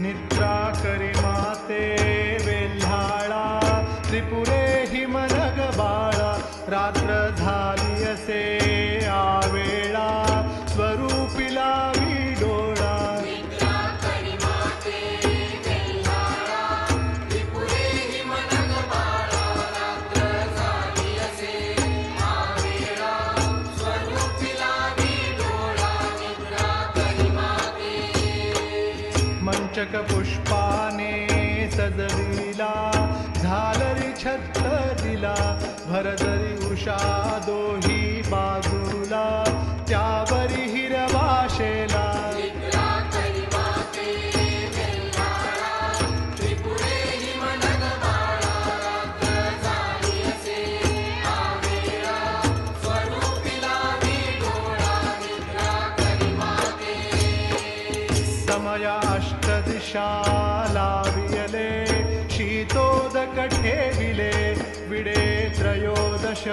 निद्रा करि माते वेल्हाळा त्रिपुरे हिमनगबाळा रात्र झाली असे आवेळा स्वरूपिला मंचक पुष्पाने सजविला झालरी छत्र दिला भरदरी उषा दोही समय अष्टदिशा लावियले शीतोदक ठेविले विडे त्रयोदश